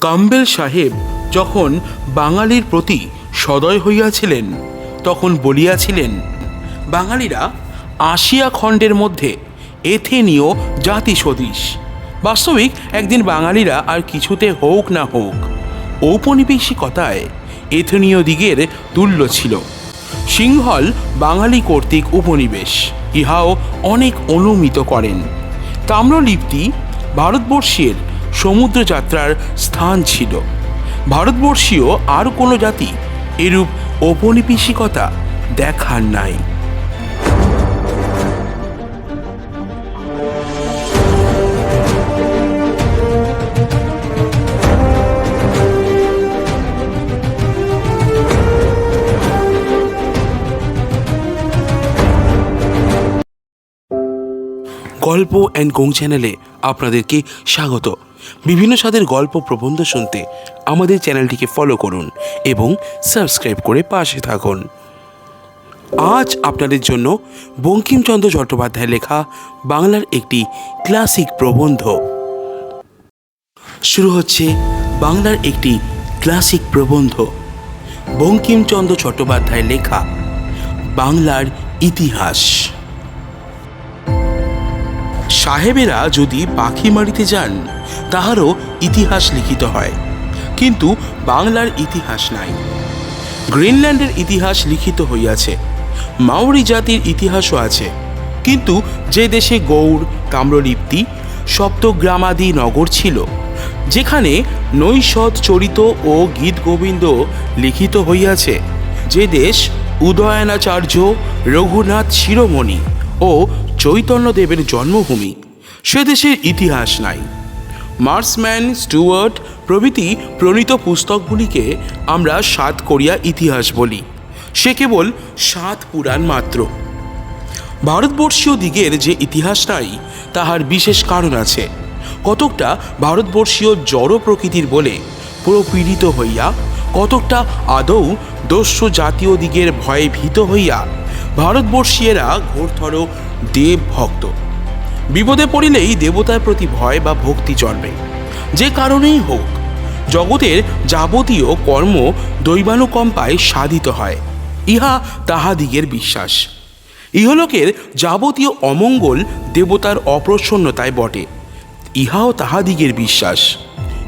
কাম্বেল সাহেব যখন বাঙালির প্রতি সদয় হইয়াছিলেন, তখন বলিয়াছিলেন, বাঙালিরা আসিয়া খণ্ডের মধ্যে এথেনীয় জাতি সদৃশ বাস্তবিক একদিন বাঙালিরা আর কিছুতে হোক না হোক, ঔপনিবেশিকতায় এথেনীয় দিগের তুল্য ছিল। সিংহল বাঙালি কর্তৃক উপনিবেশ, ইহাও অনেক অনুমিত করেন। তাম্রলিপ্তি ভারতবর্ষের সমুদ্রযাত্রার স্থান ছিল। ভারতবর্ষীয় আর কোনো জাতি এরূপ ঔপনিবেশিকতা দেখার নাই। গল্প অ্যান্ড কোং চ্যানেলে আপনাদেরকে স্বাগত। বিভিন্ন স্বাদের গল্প প্রবন্ধ শুনতে আমাদের চ্যানেলটিকে ফলো করুন এবং সাবস্ক্রাইব করে পাশে থাকুন। আজ আপনাদের জন্য বঙ্কিমচন্দ্র চট্টোপাধ্যায়ের লেখা বাংলার একটি ক্লাসিক প্রবন্ধ। শুরু হচ্ছে বাংলার একটি ক্লাসিক প্রবন্ধ। বঙ্কিমচন্দ্র চট্টোপাধ্যায়ের লেখা বাংলার ইতিহাস। সাহেবেরা যদি পাখি মারিতে যান, তাহারও ইতিহাস লিখিত হয়। কিন্তু বাংলার ইতিহাস নাই। গ্রিনল্যান্ডের ইতিহাস লিখিত হইয়াছে। মাওরি জাতির ইতিহাসও আছে। কিন্তু যে দেশে গৌড় তাম্রলিপ্তি সপ্তগ্রামাদি নগর ছিল, যেখানে নৈষদ চরিত ও গীত গোবিন্দ লিখিত হইয়াছে, যে দেশ উদয়নাচার্য রঘুনাথ শিরোমণি ও চৈতন্যদেবের জন্মভূমি। সে দেশের ইতিহাস নাই। মার্সম্যান, স্টুয়ার্ট প্রভৃতি প্রণীত পুস্তকগুলিকে আমরা সাত করিয়া ইতিহাস বলি। সে কেবল সাত পুরাণ মাত্র। ভারতবর্ষীয় দিগের যে ইতিহাস নাই, তাহার বিশেষ কারণ আছে। কতকটা ভারতবর্ষীয় জড় প্রকৃতির বলে প্রপীড়িত হইয়া, কতকটা আদৌ দস্যু জাতীয় দিগের ভয়ে ভীত হইয়া ভারতবর্ষীয়রা ঘোরথর দেব ভক্ত বিপদে পড়িলেই দেবতার প্রতি ভয় বা ভক্তি জন্মে। যে কারণেই হোক, জগতের যাবতীয় কর্ম দৈবানুকম্পায় সাধিত হয়। ইহা তাহাদিগের বিশ্বাস। ইহলোকের যাবতীয় অমঙ্গল দেবতার অপ্রসন্নতায় বটে। ইহাও তাহাদিগের বিশ্বাস।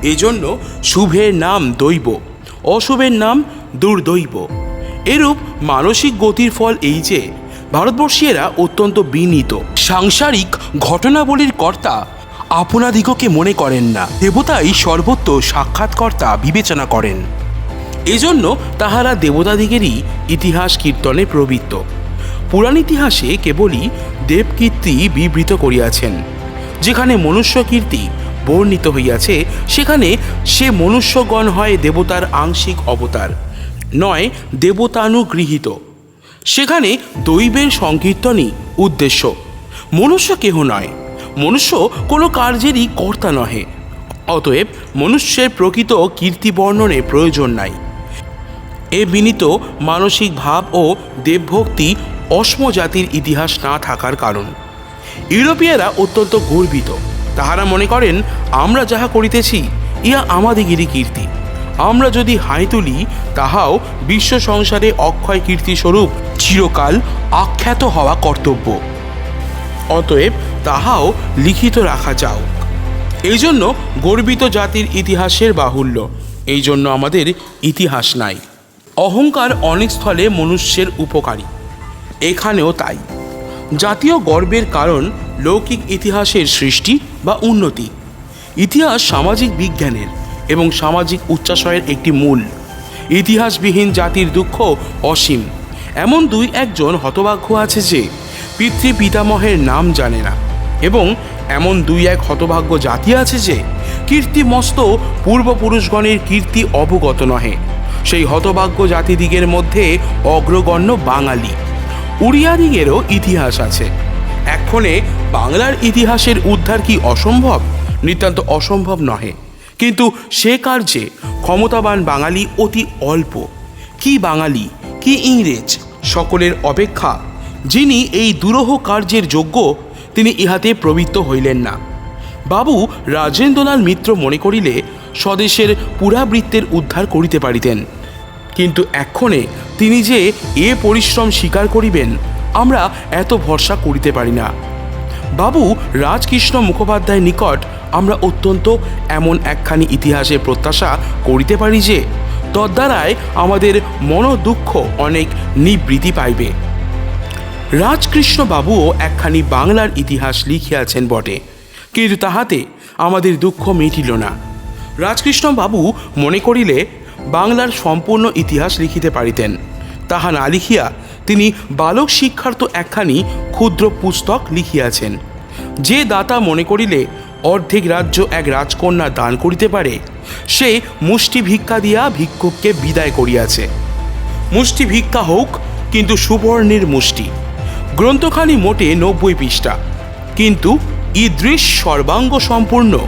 এজন্য শুভের নাম দৈব, অশুভের নাম দুর্দৈব। এরূপ মানসিক গতির ফল এই যে, ভারতবর্ষীয়রা অত্যন্ত বিনীত। সাংসারিক ঘটনাবলীর কর্তা আপনাদিগকে মনে করেন না। দেবতাই সর্বত্র সাক্ষাৎকর্তা বিবেচনা করেন। এজন্য তাহারা দেবতাদিগেরই ইতিহাস কীর্তনে প্রবৃত্ত। পুরাণ ইতিহাসে কেবলই দেবকীর্তি বিবৃত করিয়াছেন। যেখানে মনুষ্য কীর্তি বর্ণিত হইয়াছে, সেখানে সে মনুষ্যগণ হয় দেবতার আংশিক অবতার। নয় দেবতানুগৃহীত। সেখানে দৈবের সংকীর্তনই উদ্দেশ্য। মনুষ্য কেহ নয়। মনুষ্য কোনো কার্যেরই কর্তা নহে। অতএব মনুষ্যের প্রকৃত কীর্তি বর্ণনে প্রয়োজন নাই। এ বিনীত মানসিক ভাব ও দেবভক্তি অস্ম জাতির ইতিহাস না থাকার কারণ। ইউরোপীয়রা অত্যন্ত গর্বিত। তাহারা মনে করেন, আমরা যাহা করিতেছি, ইহা আমাদিগেরই কীর্তি। আমরা যদি হাই তুলি, তাহাও বিশ্ব সংসারে অক্ষয় কীর্তি স্বরূপ চিরকাল আখ্যাত হওয়া কর্তব্য। অতএব তাহাও লিখিত রাখা যাও। এই জন্য গর্বিত জাতির ইতিহাসের বাহুল্য। এই জন্য আমাদের ইতিহাস নাই। অহংকার অনেক স্থলে মনুষ্যের উপকারী। এখানেও তাই। জাতীয় গর্বের কারণ লৌকিক ইতিহাসের সৃষ্টি বা উন্নতি। ইতিহাস সামাজিক বিজ্ঞানের। এবং সামাজিক উচ্চাশয়ের একটি মূল। ইতিহাসবিহীন জাতির দুঃখ অসীম। এমন দুই একজন হতভাগ্য আছে যে পিতৃ পিতামহের নাম জানে না এবং এমন দুই এক হতভাগ্য জাতি আছে যে, কীর্তিমস্ত পূর্বপুরুষগণের কীর্তি অবগত নহে। সেই হতভাগ্য জাতিদিগের মধ্যে অগ্রগণ্য বাঙালি। উড়িয়াদিগেরও ইতিহাস আছে। এক্ষণে বাংলার ইতিহাসের উদ্ধার কি অসম্ভব? নিতান্ত অসম্ভব নহে। কিন্তু সে কার্যে ক্ষমতাবান বাঙালি অতি অল্প। কি বাঙালি, কি ইংরেজ, সকলের অপেক্ষা। যিনি এই দুরহ কার্যের যোগ্য, তিনি ইহাতে প্রবৃত্ত হইলেন না। বাবু রাজেন্দ্রলাল মিত্র মনে করিলে স্বদেশের পুরাবৃত্তের উদ্ধার করিতে পারিতেন। কিন্তু এক্ষণে তিনি যে এ পরিশ্রম স্বীকার করিবেন, আমরা এত ভরসা করিতে পারি না। বাবু রাজকৃষ্ণ মুখোপাধ্যায়ের নিকট আমরা অত্যন্ত এমন একখানি ইতিহাসের প্রত্যাশা করিতে পারি যে তদ্বারায় আমাদের মনোদুঃখ অনেক নিবৃত্তি পাইবে। রাজকৃষ্ণ বাবুও একখানি বাংলার ইতিহাস লিখিয়াছেন বটে, কিন্তু তাহাতে আমাদের দুঃখ মিটিল না। রাজকৃষ্ণ বাবু মনে করিলে বাংলার সম্পূর্ণ ইতিহাস লিখিতে পারিতেন। তাহা না লিখিয়া তিনি বালক শিক্ষার্থ একখানি ক্ষুদ্র পুস্তক লিখিয়াছেন। যে দাতা মনে করিলে অর্ধেক রাজ্য এক রাজকন্যা দান করিতে পারে, সে মুষ্টি ভিক্ষা দিয়া ভিক্ষুককে বিদায় করিয়াছে। মুষ্টি ভিক্ষা হোক, কিন্তু সুবর্ণের মুষ্টি। গ্রন্থখানি মোটে নব্বই পৃষ্ঠা। কিন্তু ইদৃশ সর্বাঙ্গ সম্পূর্ণ,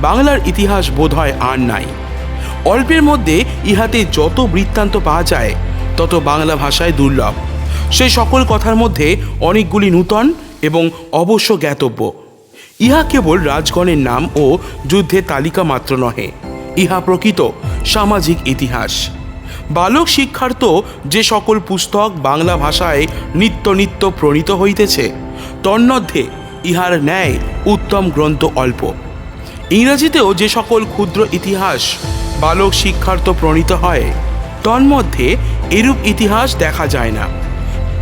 বাংলার ইতিহাস বোধহয় আর নাই। অল্পের মধ্যে ইহাতে যত বৃত্তান্ত পাওয়া যায়, তত বাংলা ভাষায় দুর্লভ। সেই সকল কথার মধ্যে অনেকগুলি নূতন এবং অবশ্য জ্ঞাতব্য। ইহা কেবল রাজগণের নাম ও যুদ্ধের তালিকা মাত্র নহে। ইহা প্রকৃত সামাজিক ইতিহাস। বালক শিক্ষার্থ যে সকল পুস্তক বাংলা ভাষায় নিত্য নিত্য প্রণীত হইতেছে, তন্মধ্যে ইহার ন্যায় উত্তম গ্রন্থ অল্প। ইংরেজিতেও যে সকল ক্ষুদ্র ইতিহাস বালক শিক্ষার্থ প্রণীত হয়, তন্মধ্যে এরূপ ইতিহাস দেখা যায় না।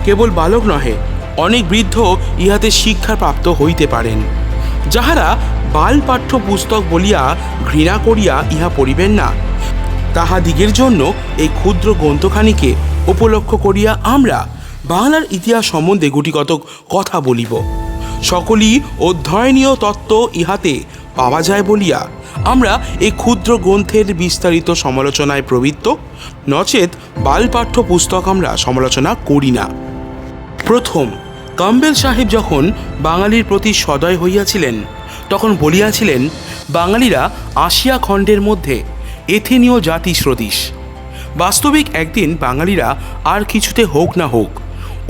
কেবল বালক নহে, অনেক বৃদ্ধ ইহাতে শিক্ষা প্রাপ্ত হইতে পারেন। যাহারা বাল পাঠ্য পুস্তক বলিয়া ঘৃণা করিয়া ইহা পড়িবেন না তাহাদিগের জন্য এই ক্ষুদ্র গ্রন্থখানিকে উপলক্ষ করিয়া আমরা বাংলার ইতিহাস সম্বন্ধে গুটিগত কথা বলিব। সকলই অধ্যয়নীয় তত্ত্ব ইহাতে পাওয়া যায় বলিয়া আমরা এই ক্ষুদ্র গ্রন্থের বিস্তারিত সমালোচনায় প্রবৃত্ত, নচেত বালপাঠ্য পুস্তক আমরা সমালোচনা করি না। প্রথম কাম্বেল সাহেব যখন বাঙালির প্রতি সদয় হইয়াছিলেন, তখন বলিয়াছিলেন, বাঙালিরা আসিয়া খণ্ডের মধ্যে এথেনীয় জাতি স্রোতিস। বাস্তবিক একদিন বাঙালিরা আর কিছুতে হোক না হোক,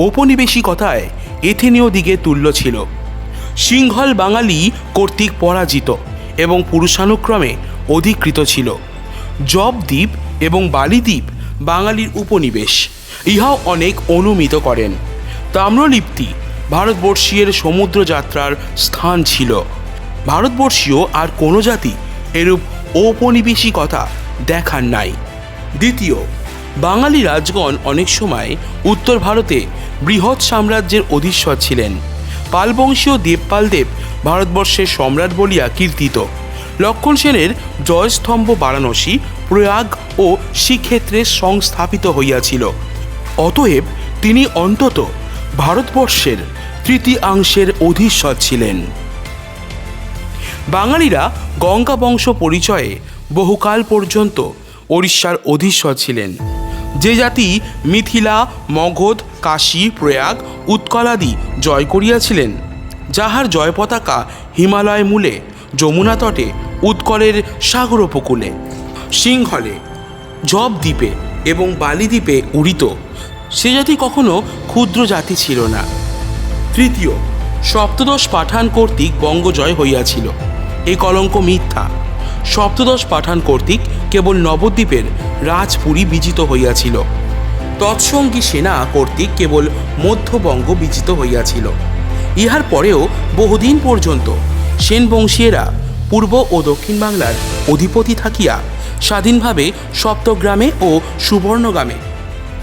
ঔপনিবেশিকতায় এথেনীয় দিকে তুল্য ছিল। সিংহল বাঙালি কর্তৃক পরাজিত এবং পুরুষানুক্রমে অধিকৃত ছিল। জবদ্বীপ এবং বালিদ্বীপ বাঙালির উপনিবেশ, ইহাও অনেক অনুমিত করেন। তাম্রলিপ্তি ভারতবর্ষীয়ের সমুদ্র যাত্রার স্থান ছিল। ভারতবর্ষীয় আর কোনো জাতি এরূপ ঔপনিবেশিকতা দেখার নাই। দ্বিতীয়, বাঙালি রাজগণ অনেক সময় উত্তর ভারতে বৃহৎ সাম্রাজ্যের অধীশ্বর ছিলেন। পালবংশীয় দেবপাল দেব ভারতবর্ষের সম্রাট বলিয়া কীর্তিত। লক্ষণ সেনের জয়স্তম্ভ বারাণসী, প্রয়াগ ও শ্রীক্ষেত্রে সংস্থাপিত হইয়াছিল। অতএব তিনি অন্তত ভারতবর্ষের তৃতীয়াংশের অধীশ্বর ছিলেন। বাঙালিরা গঙ্গা বংশ পরিচয়ে বহুকাল পর্যন্ত ওড়িশার অধীশ্বর ছিলেন। যে জাতি মিথিলা, মগধ, কাশী, প্রয়াগ উৎকলাদি জয় করিয়াছিলেন, যাহার জয় পতাকা হিমালয় মূলে, যমুনা তটে, উৎকলের সাগর উপকূলে সিংহলে, জব দ্বীপে এবং বালিদ্বীপে উড়িত। সে জাতি কখনো ক্ষুদ্র জাতি ছিল না। তৃতীয়, সপ্তদশ পাঠান কর্তৃক বঙ্গজয় হইয়াছিল। এই কলঙ্ক মিথ্যা। সপ্তদশ পাঠান কর্তৃক কেবল নবদ্বীপের রাজপুরী বিজিত হইয়াছিল। তৎসঙ্গী সেনা কর্তৃক কেবল মধ্যবঙ্গ বিজিত হইয়াছিল। ইহার পরেও বহুদিন পর্যন্ত সেন বংশীয়রা পূর্ব ও দক্ষিণ বাংলার অধিপতি থাকিয়া স্বাধীনভাবে সপ্তগ্রামে ও সুবর্ণগ্রামে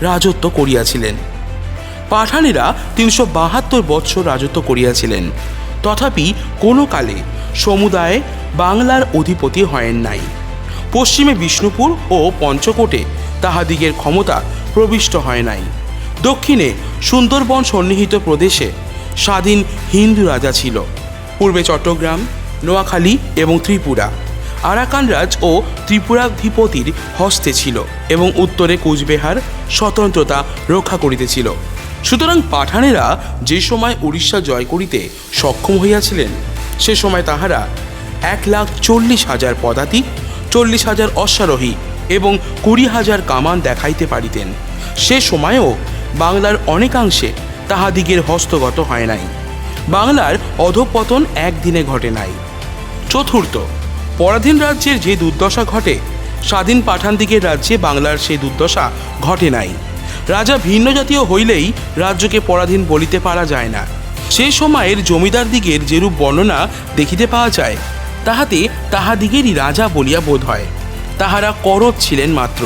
রাজত্ব করিয়াছিলেন। পাঠানেরা তিনশো বাহাত্তর বৎসর রাজত্ব করিয়াছিলেন। তথাপি কোনো কালে সমুদায়ে বাংলার অধিপতি হয়েন নাই। পশ্চিমে বিষ্ণুপুর ও পঞ্চকোটে তাহাদিগের ক্ষমতা প্রবিষ্ট হয় নাই। দক্ষিণে সুন্দরবন সন্নিহিত প্রদেশে স্বাধীন হিন্দু রাজা ছিল। পূর্বে চট্টগ্রাম, নোয়াখালী এবং ত্রিপুরা। আরাকান রাজ ও ত্রিপুরাধিপতির হস্তে ছিল এবং উত্তরে কোচবিহার স্বতন্ত্রতা রক্ষা করিতেছিল। সুতরাং পাঠানেরা যে সময় উড়িষ্যা জয় করিতে সক্ষম হইয়াছিলেন, সে সময় তাহারা এক লাখ চল্লিশ হাজার পদাতিক চল্লিশ হাজার অশ্বারোহী এবং কুড়ি হাজার কামান দেখাইতে পারিতেন। সে সময়েও বাংলার অনেকাংশে তাহাদিগের হস্তগত হয় নাই। বাংলার অধপতন একদিনে ঘটে নাই। চতুর্থ, পরাধীন রাজ্যের যে দুর্দশা ঘটে, স্বাধীন পাঠানদিকের রাজ্যে বাংলার সেই দুর্দশা ঘটে নাই। রাজা ভিন্ন জাতীয় হইলেই রাজ্যকে পরাধীন বলিতে পারা যায় না। সে সময়ের জমিদার দিগের যেরূপ বর্ণনা দেখিতে পাওয়া যায়, তাহাতে তাহাদিগেরই রাজা বলিয়া বোধ হয়। তাহারা করত ছিলেন মাত্র।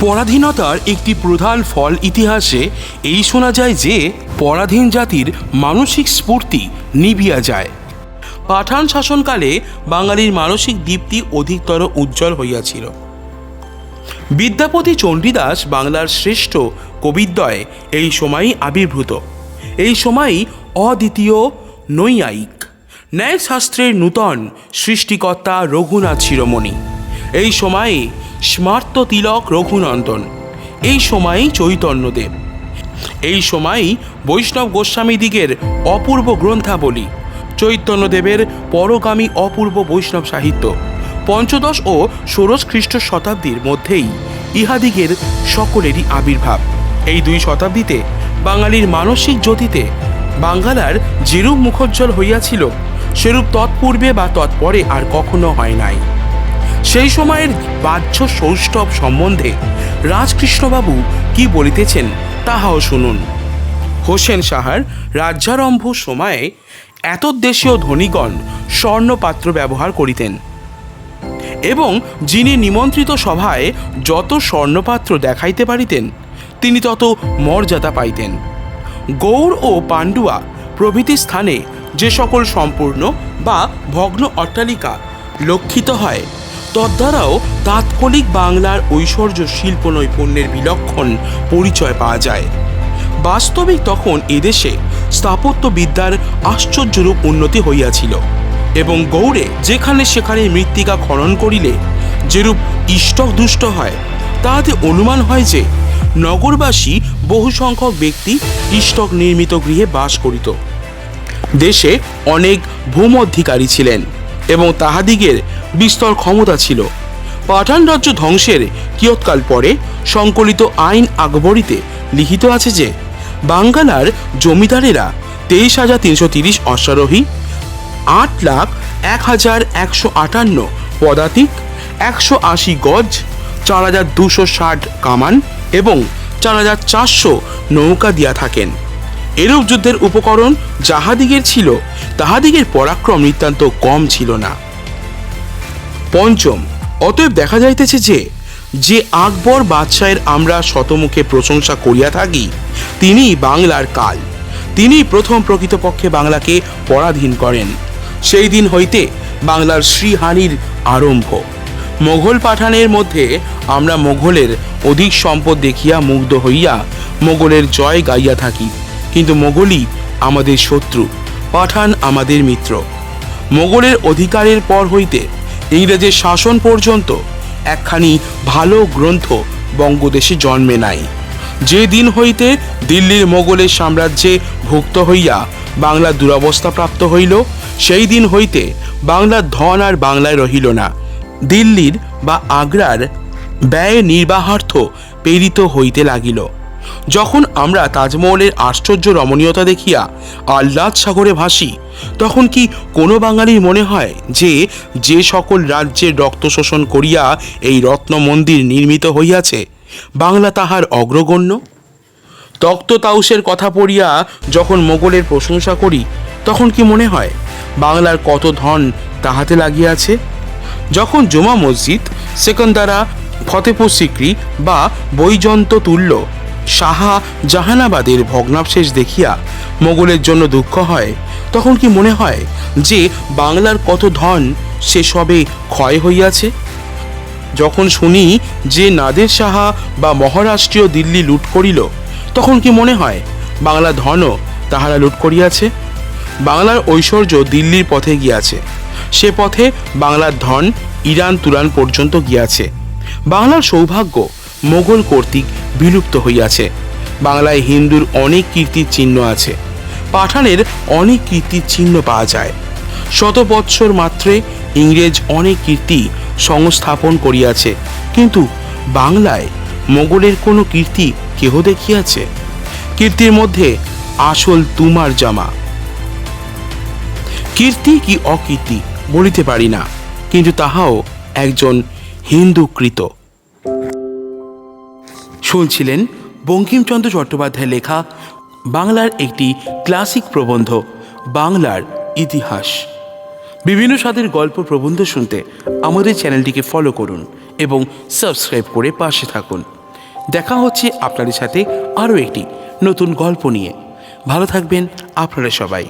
পরাধীনতার একটি প্রধান ফল ইতিহাসে এই শোনা যায় যে, পরাধীন জাতির মানসিক স্ফূর্তি নিভিয়া যায়। পাঠান শাসনকালে বাঙালির মানসিক দীপ্তি অধিকতর উজ্জ্বল হইয়াছিল। বিদ্যাপতি চণ্ডীদাস বাংলার শ্রেষ্ঠ কবিদ্বয় এই সময়ই আবির্ভূত। এই সময়ই অদ্বিতীয় নৈয়ায়িক। ন্যায়শাস্ত্রের নূতন সৃষ্টিকর্তা রঘুনাথ শিরোমণি। এই সময়ে স্মার্ত তিলক রঘুনন্দন। এই সময়েই চৈতন্যদেব। এই সময়ই বৈষ্ণব গোস্বামী দিগের অপূর্ব গ্রন্থাবলী। চৈতন্যদেবের পরগামী অপূর্ব বৈষ্ণব সাহিত্য। পঞ্চদশ ও ষোড়শ খ্রিস্ট শতাব্দীর মধ্যেই ইহাদিগের সকলেরই আবির্ভাব। এই দুই শতাব্দীতে বাঙালির মানসিক জ্যোতিতে বাঙ্গালার যেরূপ মুখোজ্জ্বল হইয়াছিল, সেরূপ তৎপূর্বে বা তৎপরে আর কখনো হয় নাই। সেই সময়ের বাহ্য সৌষ্ঠব সম্বন্ধে রাজকৃষ্ণবাবু কি বলিতেছেন তাহাও শুনুন। হোসেন সাহার রাজ্যারম্ভ সময়ে এতদ্দেশীয় ধনীগণ স্বর্ণপাত্র ব্যবহার করিতেন। এবং যিনি নিমন্ত্রিত সভায় যত স্বর্ণপাত্র দেখাইতে পারিতেন, তিনি তত মর্যাদা পাইতেন। গৌড় ও পাণ্ডুয়া প্রভৃতি স্থানে যে সকল সম্পূর্ণ বা ভগ্ন অট্টালিকা লক্ষিত হয় তদ্বারাও তাৎক্ষণিক বাংলার ঐশ্বর্য শিল্প নৈপুণ্যের বিলক্ষণ পরিচয় পাওয়া যায়। বাস্তবিক তখন এদেশে স্থাপত্যবিদ্যার আশ্চর্যরূপ উন্নতি হইয়াছিল। এবং গৌড়ে যেখানে সেখানে মৃত্তিকা খনন করিলে যেরূপ ইষ্টক দুষ্ট হয়, তাহাতে অনুমান হয় যে নগরবাসী বহু সংখ্যক ব্যক্তি ইষ্টক নির্মিত গৃহে বাস করিত। দেশে অনেক ভূমধ্যিকারী ছিলেন এবং তাহাদিগের বিস্তর ক্ষমতা ছিল। পাঠান রাজ্য ধ্বংসের কিয়ৎকাল পরে সংকলিত আইন আকবরীতে লিখিত আছে যে বাঙ্গালার জমিদারেরা তেইশ হাজার তিনশো তিরিশ অশ্বারোহী আট লাখ এক হাজার একশো আটান্ন পদাতিক, একশো আশি গজ, চার হাজার দুশো ষাট কামান এবং চার হাজার চারশো নৌকা দিয়া থাকেন। এরূপ যুদ্ধের উপকরণ যাহাদিগের ছিল, তাহাদিগের পরাক্রম নিতান্ত কম ছিল না। পঞ্চম, অতএব দেখা যাইতেছে যে যে আকবর বাদশাহের আমরা শতমুখে প্রশংসা করিয়া থাকি তিনি বাংলার কাল। তিনি প্রথম প্রকৃতপক্ষে বাংলাকে পরাধীন করেন। সেই দিন হইতে বাংলার শ্রীহানির আরম্ভ। মোঘল পাঠানের মধ্যে আমরা মোঘলের অধিক সম্পদ দেখিয়া মুগ্ধ হইয়া মোগলের জয় গাইয়া থাকি। কিন্তু মোগলই আমাদের শত্রু, পাঠান আমাদের মিত্র। মোগলের অধিকারের পর হইতে ইংরেজের শাসন পর্যন্ত একখানি ভালো গ্রন্থ বঙ্গদেশে জন্মে নাই। যে দিন হইতে দিল্লির মোগলের সাম্রাজ্যে ভুক্ত হইয়া বাংলা দুরবস্থা প্রাপ্ত হইল, সেই দিন হইতে বাংলার ধন আর বাংলায় রহিল না। দিল্লির বা আগ্রার ব্যয় নির্বাহার্থ প্রেরিত হইতে লাগিল। যখন আমরা তাজমহলের আশ্চর্য রমণীয়তা দেখিয়া আহ্লাদ সাগরে ভাসি, তখন কি কোনো বাঙালির মনে হয় যে যে সকল রাজ্যের রক্ত শোষণ করিয়া এই রত্ন মন্দির নির্মিত হইয়াছে? বাংলা তাহার অগ্রগণ্য? তক্ত তাউসের কথা পড়িয়া যখন মোগলের প্রশংসা করি, তখন কি মনে হয় বাংলার কত ধন তাহাতে লাগিয়াছে? যখন জুমা মসজিদ, সেকন্দারা, ফতেপুর সিক্রি বা বৈজন্ত তুল্য, সাহা জাহানাবাদের ভগ্নাবশেষ দেখিয়া মোগলের জন্য দুঃখ হয়, তখন কি মনে হয় যে বাংলার কত ধন সে সবে ক্ষয় হইয়াছে? যখন শুনি যে নাদের সাহা বা মহারাষ্ট্রীয় দিল্লি লুট করিল, তখন কি মনে হয়, বাংলা ধনও তাহারা লুট করিয়াছে? বাংলার ঐশ্বর্য দিল্লির পথে গিয়াছে। সে পথে বাংলার ধন ইরান তুরান পর্যন্ত গিয়াছে। বাংলার সৌভাগ্য মোগল কর্তৃক বিলুপ্ত হইয়াছে। বাংলায় হিন্দুর অনেক কীর্তির চিহ্ন আছে। পাঠানের অনেক কীর্তির চিহ্ন পাওয়া যায়। শত বৎসর মাত্রে ইংরেজ অনেক কীর্তি সংস্থাপন করিয়াছে। কিন্তু বাংলায় মোগলের কোনো কীর্তি কেহ দেখিয়াছে? কীর্তির মধ্যে আসল তুমার জামা। কীর্তি কি অকীর্তি বলিতে পারি না, কিন্তু তাহাও একজন হিন্দুকৃত শুনছিলেন বঙ্কিমচন্দ্র চট্টোপাধ্যায় লেখা বাংলার একটি ক্লাসিক প্রবন্ধ, বাংলার ইতিহাস। বিভিন্ন স্বাদের গল্প প্রবন্ধ শুনতে আমাদের চ্যানেলটিকে ফলো করুন এবং সাবস্ক্রাইব করে পাশে থাকুন। দেখা হচ্ছে আপনাদের সাথে আরও একটি নতুন গল্প নিয়ে। ভালো থাকবেন আপনারা সবাই।